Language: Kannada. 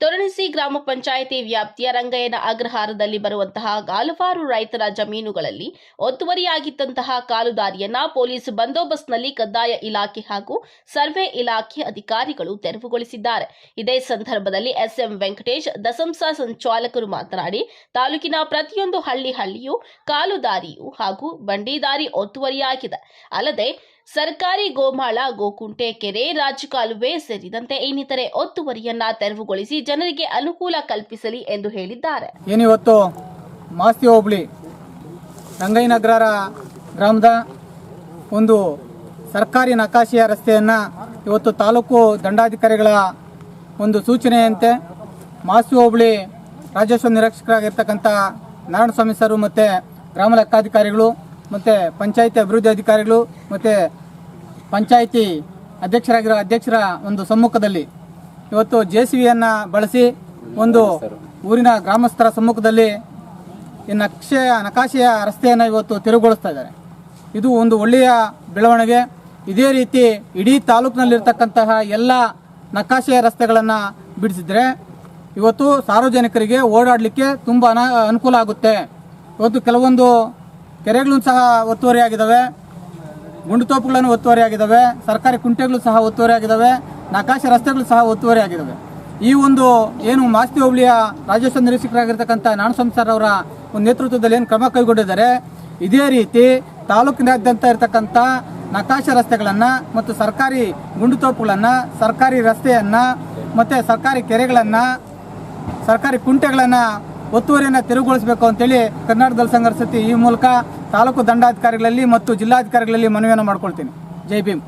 ತೊರಣಿಸಿ ಗ್ರಾಮ ಪಂಚಾಯಿತಿ ವ್ಯಾಪ್ತಿಯ ರಂಗಯ್ಯನ ಅಗ್ರಹಾರದಲ್ಲಿ ಬರುವಂತಹ ಹಲವಾರು ರೈತರ ಜಮೀನುಗಳಲ್ಲಿ ಒತ್ತುವರಿಯಾಗಿದ್ದಂತಹ ಕಾಲುದಾರಿಯನ್ನ ಪೊಲೀಸ್ ಬಂದೋಬಸ್ತ್ನಲ್ಲಿ ಕಡ್ಡಾಯ ಇಲಾಖೆ ಹಾಗೂ ಸರ್ವೆ ಇಲಾಖೆ ಅಧಿಕಾರಿಗಳು ತೆರವುಗೊಳಿಸಿದ್ದಾರೆ. ಇದೇ ಸಂದರ್ಭದಲ್ಲಿ ಎಸ್ಎಂ ವೆಂಕಟೇಶ್, ದಸಂಸ ಸಂಚಾಲಕರು ಮಾತನಾಡಿ, ತಾಲೂಕಿನ ಪ್ರತಿಯೊಂದು ಹಳ್ಳಿ ಹಳ್ಳಿಯೂ ಕಾಲುದಾರಿಯು ಹಾಗೂ ಬಂಡಿದಾರಿ ಒತ್ತುವರಿಯಾಗಿದೆ. ಅಲ್ಲದೆ ಸರ್ಕಾರಿ ಗೋಮಾಳ, ಗೋಕುಂಟೆ, ಕೆರೆ, ರಾಜಕಾಲುವೆ ಸೇರಿದಂತೆ ಇನ್ನಿತರೆ ಒತ್ತುವರಿಯನ್ನ ತೆರವುಗೊಳಿಸಿ ಜನರಿಗೆ ಅನುಕೂಲ ಕಲ್ಪಿಸಲಿ ಎಂದು ಹೇಳಿದ್ದಾರೆ. ಏನಿವತ್ತು ಮಾಸ್ತಿ ಹೋಬಳಿ ರಂಗಯ್ಯನಗರ ಗ್ರಾಮದ ಒಂದು ಸರ್ಕಾರಿ ನಕಾಶೆಯ ರಸ್ತೆಯನ್ನು ಇವತ್ತು ತಾಲೂಕು ದಂಡಾಧಿಕಾರಿಗಳ ಒಂದು ಸೂಚನೆಯಂತೆ ಮಾಸ್ತಿ ಹೋಬಳಿ ರಾಜಸ್ವ ನಿರೀಕ್ಷಕರಾಗಿರ್ತಕ್ಕಂಥ ನಾರಾಯಣಸ್ವಾಮಿ ಸರ್ ಮತ್ತು ಗ್ರಾಮ ಲೆಕ್ಕಾಧಿಕಾರಿಗಳು ಮತ್ತು ಪಂಚಾಯಿತಿ ಅಭಿವೃದ್ಧಿ ಅಧಿಕಾರಿಗಳು ಮತ್ತು ಪಂಚಾಯಿತಿ ಅಧ್ಯಕ್ಷರಾಗಿರೋ ಅಧ್ಯಕ್ಷರ ಒಂದು ಸಮ್ಮುಖದಲ್ಲಿ ಇವತ್ತು ಜೆ ಸಿ ವಿಯನ್ನು ಬಳಸಿ ಒಂದು ಊರಿನ ಗ್ರಾಮಸ್ಥರ ಸಮ್ಮುಖದಲ್ಲಿ ಈ ನಕ್ಷೆಯ ನಕಾಶೆಯ ರಸ್ತೆಯನ್ನು ಇವತ್ತು ತೆರವುಗೊಳಿಸ್ತಾ ಇದ್ದಾರೆ. ಇದು ಒಂದು ಒಳ್ಳೆಯ ಬೆಳವಣಿಗೆ. ಇದೇ ರೀತಿ ಇಡೀ ತಾಲೂಕಿನಲ್ಲಿರ್ತಕ್ಕಂತಹ ಎಲ್ಲ ನಕಾಶೆಯ ರಸ್ತೆಗಳನ್ನು ಬಿಡಿಸಿದ್ರೆ ಇವತ್ತು ಸಾರ್ವಜನಿಕರಿಗೆ ಓಡಾಡಲಿಕ್ಕೆ ತುಂಬ ಅನ ಅನುಕೂಲ ಆಗುತ್ತೆ. ಇವತ್ತು ಕೆಲವೊಂದು ಕೆರೆಗಳು ಸಹ ಒತ್ತುವರಿಯಾಗಿದ್ದಾವೆ ಗುಂಡುತೋಪುಗಳನ್ನು ಒತ್ತುವರಿಯಾಗಿದ್ದಾವೆ ಸರ್ಕಾರಿ ಕುಂಟೆಗಳು ಸಹ ಒತ್ತುವರಿಯಾಗಿದ್ದಾವೆ ನಕಾಶೆ ರಸ್ತೆಗಳು ಸಹ ಒತ್ತುವರಿಯಾಗಿದ್ದಾವೆ ಈ ಒಂದು ಏನು ಮಾಸ್ತಿ ಹೋಬಳಿಯ ರಾಜಸ್ವ ನಿರೀಕ್ಷಕರಾಗಿರ್ತಕ್ಕಂಥ ನಾಣಸ್ವಾಮಿ ಸರ್ ಅವರ ಒಂದು ನೇತೃತ್ವದಲ್ಲಿ ಏನು ಕ್ರಮ ಕೈಗೊಂಡಿದ್ದಾರೆ, ಇದೇ ರೀತಿ ತಾಲೂಕಿನಾದ್ಯಂತ ಇರತಕ್ಕಂಥ ನಕಾಶೆ ರಸ್ತೆಗಳನ್ನು ಮತ್ತು ಸರ್ಕಾರಿ ಗುಂಡು ತೋಪುಗಳನ್ನು, ಸರ್ಕಾರಿ ರಸ್ತೆಯನ್ನು, ಮತ್ತು ಸರ್ಕಾರಿ ಕೆರೆಗಳನ್ನು, ಸರ್ಕಾರಿ ಕುಂಟೆಗಳನ್ನು ಒತ್ತುವರಿಯನ್ನು ತೆರವುಗೊಳಿಸಬೇಕು ಅಂತೇಳಿ ಕರ್ನಾಟಕ ದಲ ಸಂಘರ್ಷತಿ ಈ ಮೂಲಕ ತಾಲೂಕು ದಂಡಾಧಿಕಾರಿಗಳಲ್ಲಿ ಮತ್ತು ಜಿಲ್ಲಾಧಿಕಾರಿಗಳಲ್ಲಿ ಮನವಿಯನ್ನು ಮಾಡ್ಕೊಳ್ತೀನಿ. ಜೈ ಭೀಮ್.